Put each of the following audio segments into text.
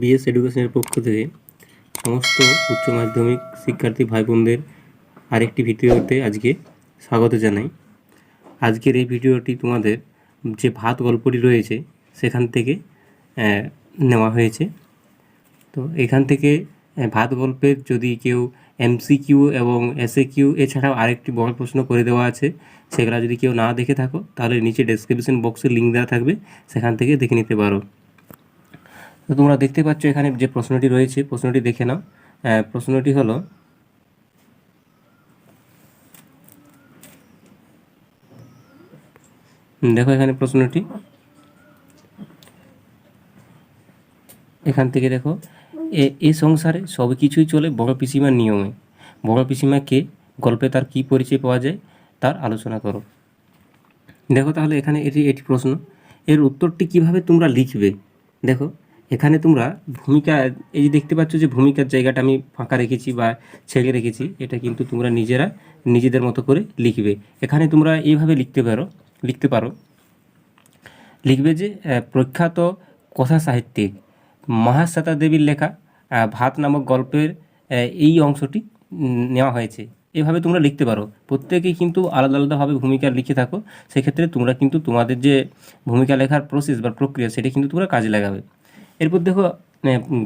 BS এডুকেশনের পক্ষ থেকে সমস্ত উচ্চ মাধ্যমিক শিক্ষার্থী ভাই বোনদের আরেকটি ভিডিওতে আজকে স্বাগত জানাই। আজকের এই ভিডিওটি তোমাদের যে ভাত গল্পটি রয়েছে সেখান থেকে নেওয়া হয়েছে। তো এখান থেকে ভাত গল্পের যদি কেউ এমসিকিউ এবং এসএ কিউ এছাড়াও আরেকটি বড় প্রশ্ন করে দেওয়া আছে, সেগুলো যদি কেউ না দেখে থাকো, তাহলে নিচে ডেসক্রিপশন বক্সে লিঙ্ক দেওয়া থাকবে, সেখান থেকে দেখে নিতে পারো। তো তোমরা দেখতে পাচ্ছ এখানে যে প্রশ্নটি রয়েছে, প্রশ্নটি দেখে নাও। প্রশ্নটি হলো, দেখো এখানে প্রশ্নটি। এখান থেকে দেখো এ সংসারে সব কিছুই চলে বড় পিসিমার নিয়মে। বড় পিসিমা কে? গল্পে তার কি পরিচয় পাওয়া যায়? তার আলোচনা করো। দেখো তাহলে এখানে এটি এটি প্রশ্ন। এর উত্তরটি কীভাবে তোমরা লিখবে? দেখো এখানে তোমরা ভূমিকা, এই যে দেখতে পাচ্ছ যে ভূমিকার জায়গাটা আমি ফাঁকা রেখেছি বা ছেড়ে রেখেছি, এটা কিন্তু তোমরা নিজেরা নিজেদের মতো করে লিখবে। এখানে তোমরা এইভাবে লিখতে পারো লিখতে পারো। লিখবে যে প্রখ্যাত কথা সাহিত্যিক মহাশ্বেতা দেবীর লেখা ভাত নামক গল্পের এই অংশটি নেওয়া হয়েছে। এভাবে তোমরা লিখতে পারো। প্রত্যেকেই কিন্তু আলাদা আলাদাভাবে ভূমিকা লিখে থাকো। সেক্ষেত্রে তোমরা কিন্তু তোমাদের যে ভূমিকা লেখার প্রসেস বা প্রক্রিয়া, সেটা কিন্তু তোমরা কাজে লাগাবে। এরপর দেখো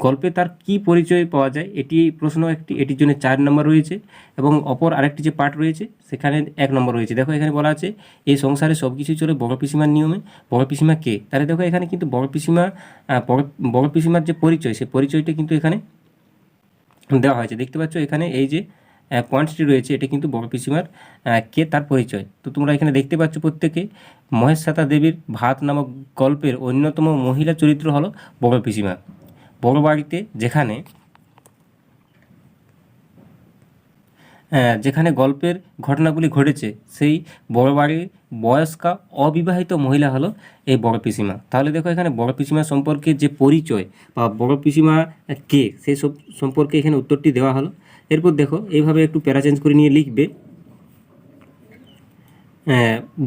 গল্পে তার কি পরিচয় পাওয়া যায়, এটি প্রশ্ন একটি, এটির জন্য চার নম্বর রয়েছে এবং অপর আরেকটি যে পার্ট রয়েছে, সেখানে এক নম্বর রয়েছে। দেখো, এখানে বলা আছে, এই সংসারে সব কিছুই চলে বড় পিসিমার নিয়মে। বড় পিসিমা কে? তাহলে দেখো, এখানে কিন্তু বড় পিসিমা বড় পিসিমার যে পরিচয়, সে পরিচয়টা কিন্তু এখানে দেওয়া হয়েছে। দেখতে পাচ্ছ, এখানে এই যে পয়েন্টসটি রয়েছে, এটা কিন্তু বড় পিসিমার কে তার পরিচয়। তো তোমরা এখানে দেখতে পাচ্ছ প্রত্যেকে মহেশ্বাতা দেবীর ভাত নামক গল্পের অন্যতম মহিলা চরিত্র হলো বড় পিসিমা। বড় বাড়িতে যেখানে যেখানে গল্পের ঘটনাগুলি ঘটেছে, সেই বড় বাড়ির বয়স্কা অবিবাহিত মহিলা হলো এই বড় পিসিমা। তাহলে দেখো এখানে বড় পিসিমা সম্পর্কে যে পরিচয় বা বড় পিসিমা কে সেই সব সম্পর্কে এখানে উত্তরটি দেওয়া হলো। এরপর দেখো এইভাবে একটু প্যারা চেঞ্জ করে নিয়ে লিখবে।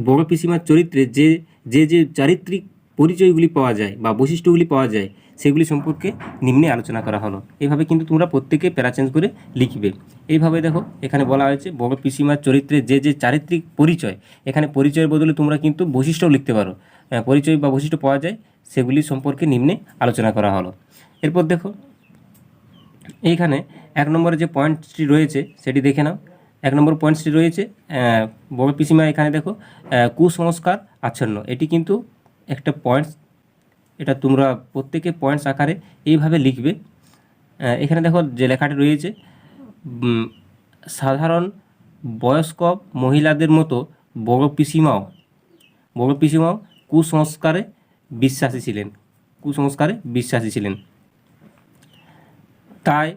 বড় পিসিমার চরিত্রে যে যে যে চারিত্রিক পরিচয়গুলি পাওয়া যায় বা বৈশিষ্ট্যগুলি পাওয়া যায়, সেগুলি সম্পর্কে নিম্নে আলোচনা করা হলো। এইভাবে কিন্তু তোমরা প্রত্যেকে প্যারা চেঞ্জ করে লিখবে। এইভাবে দেখো, এখানে বলা হয়েছে, বড় পিসিমার চরিত্রে যে যে চারিত্রিক পরিচয়, এখানে পরিচয়ের বদলে তোমরা কিন্তু বৈশিষ্ট্যও লিখতে পারো। পরিচয় বা বৈশিষ্ট্য পাওয়া যায়, সেগুলি সম্পর্কে নিম্নে আলোচনা করা হলো। এরপর দেখো, এইখানে এক নম্বরে যে পয়েন্টটি রয়েছে, সেটি দেখে নাও। এক নম্বর পয়েন্টসটি রয়েছে বড় পিসিমা এখানে দেখো কুসংস্কার আচ্ছন্ন। এটি কিন্তু একটা পয়েন্টস এটা তোমরা প্রত্যেকে পয়েন্টস আকারে এইভাবে লিখবে। এখানে দেখো যে লেখাটি রয়েছে সাধারণ বয়স্ক মহিলাদের মতো বড় পিসিমাও বড় পিসিমাও কুসংস্কারে বিশ্বাসী ছিলেন, কুসংস্কারে বিশ্বাসী ছিলেন। তাই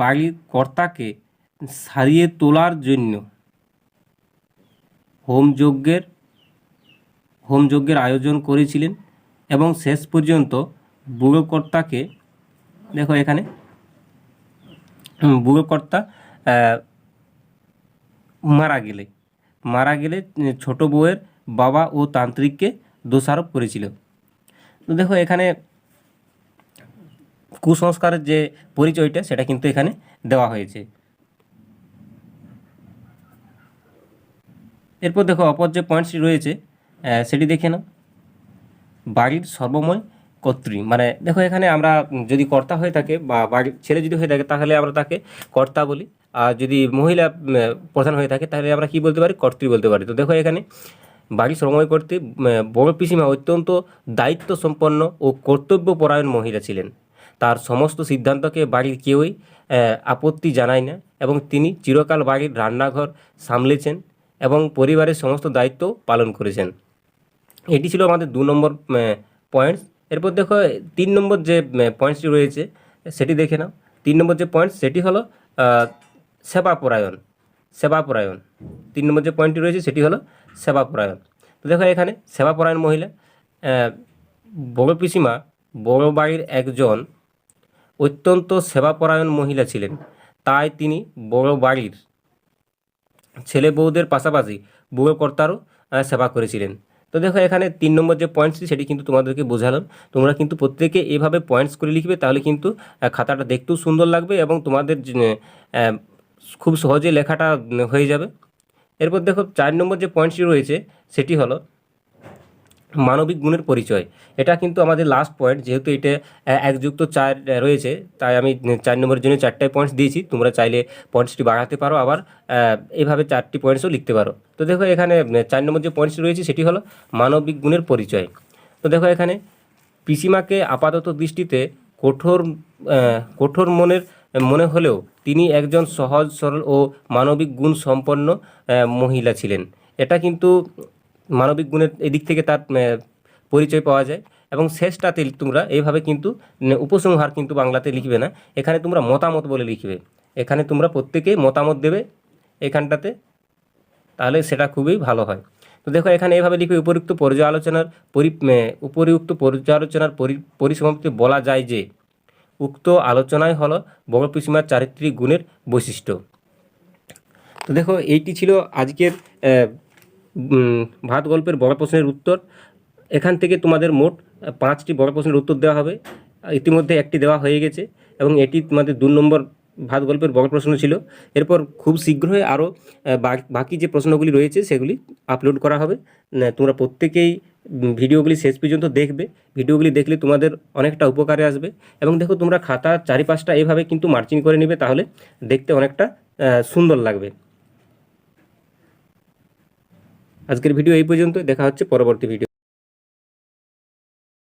বাড়ির কর্তাকে সারিয়ে তোলার জন্য হোমযজ্ঞের হোমযজ্ঞের আয়োজন করেছিলেন এবং শেষ পর্যন্ত বুড়োকর্তাকে, দেখো এখানে বুড়োকর্তা মারা গেলে। মারা গেলে ছোট বউয়ের বাবা ও তান্ত্রিককে দোষারোপ করেছিল। তো দেখো এখানে কুসংস্কারের যে পরিচয়টা, সেটা কিন্তু এখানে দেওয়া হয়েছে। এরপর দেখো অপর যে পয়েন্টসটি রয়েছে সেটি দেখে নাও। বাড়ির সর্বময় কর্ত্রী। মানে দেখো এখানে আমরা যদি কর্তা হয়ে থাকে বা বাড়ির ছেলে যদি হয়ে থাকে, তাহলে আমরা তাকে কর্তা বলি। আর যদি মহিলা প্রধান হয়ে থাকে, তাহলে আমরা কি বলতে পারি? কর্ত্রী বলতে পারি। তো দেখো এখানে বাড়ির সময় করতে বড় পিসিমা অত্যন্ত দায়িত্ব সম্পন্ন ও কর্তব্যপরায়ণ মহিলা ছিলেন। তার সমস্ত সিদ্ধান্তকে বাড়ির কেউই আপত্তি জানায় না এবং তিনি চিরকাল বাড়ির রান্নাঘর সামলেছেন এবং পরিবারের সমস্ত দায়িত্ব পালন করেছেন। এটি ছিল আমাদের দু নম্বর পয়েন্টস এরপর দেখো তিন নম্বর যে পয়েন্টসটি রয়েছে, সেটি দেখে নাও। তিন নম্বর যে পয়েন্টস সেটি হলো সেবাপরায়ণ সেবাপরায়ণ। তিন নম্বর যে পয়েন্টটি রয়েছে, সেটি হলো সেবাপরায়ণ। তো দেখো এখানে, সেবাপরায়ণ মহিলা বড় পিসিমা, বড় বাড়ির একজন অত্যন্ত সেবাপরায়ণ মহিলা ছিলেন। তাই তিনি বড় বাড়ির ছেলে বউদের পাশাপাশি বুড়ো কর্তারও সেবা করেছিলেন। তো দেখো, এখানে তিন নম্বর যে পয়েন্টসটি সেটি কিন্তু তোমাদেরকে বোঝালাম। তোমরা কিন্তু প্রত্যেকে এভাবে পয়েন্টস করে লিখবে, তাহলে কিন্তু খাতাটা দেখতেও সুন্দর লাগবে এবং তোমাদের খুব সহজে লেখাটা হয়ে যাবে। এরপর দেখো, চার নম্বর যে পয়েন্টসটি রয়েছে, সেটি হলো মানবিক গুণের পরিচয়। এটা কিন্তু আমাদের লাস্ট পয়েন্ট যেহেতু এটা একযুক্ত চার রয়েছে তাই আমি চার নম্বরের জন্য চারটায় পয়েন্টস দিয়েছি। তোমরা চাইলে পয়েন্টসটি বাড়াতে পারো আবার আহ, এইভাবে চারটি পয়েন্টসও লিখতে পারো। তো দেখো এখানে চার নম্বর যে পয়েন্টসটি রয়েছে সেটি হলো মানবিক গুণের পরিচয়। তো দেখো এখানে পিসিমাকে আপাতত দৃষ্টিতে কঠোর কঠোর মনের মনে হলেও তিনি একজন সহজ সরল ও মানবিক গুণ সম্পন্ন মহিলা ছিলেন। এটা কিন্তু মানবিক গুণের এদিক থেকে তার পরিচয় পাওয়া যায়। এবং শেষটাতে তোমরা এইভাবে কিন্তু উপসংহার কিন্তু বাংলাতে লিখবে না। এখানে তোমরা মতামত বলে লিখবে। এখানে তোমরা প্রত্যেকেই মতামত দেবে এখানটাতে, তাহলে সেটা খুবই ভালো হয়। তো দেখো, এখানে এইভাবে লিখবে উপরিউক্ত পর্যালোচনার পরি উপরিউক্ত পর্যালোচনার পরি, পরিসমাপ্তি বলা যায় যে, উক্ত আলোচনায় হলো বড় চারিত্রিক গুণের বৈশিষ্ট্য। তো দেখো, এইটি ছিল আজকের ভাত গল্পের বড় প্রশ্নের উত্তর। এখান থেকে তোমাদের মোট পাঁচটি বড় প্রশ্নের উত্তর দেওয়া হবে। ইতিমধ্যে একটি দেওয়া হয়ে গেছে এবং এটি তোমাদের দু নম্বর ভাত গল্পের বড় প্রশ্ন ছিল। এরপর খুব শীঘ্রই আরও বাকি যে প্রশ্নগুলি রয়েছে সেগুলি আপলোড করা হবে। তোমরা প্রত্যেকেই ভিডিওগুলি শেষ পর্যন্ত দেখবে। ভিডিওগুলি দেখলে তোমাদের অনেকটা উপকারে আসবে। এবং দেখো তোমরা খাতার চারিপাশটা এভাবে কিন্তু মার্জিন করে নেবে, তাহলে দেখতে অনেকটা সুন্দর লাগবে। আজকের ভিডিও এই পর্যন্ত দেখা হচ্ছে পরবর্তী ভিডিও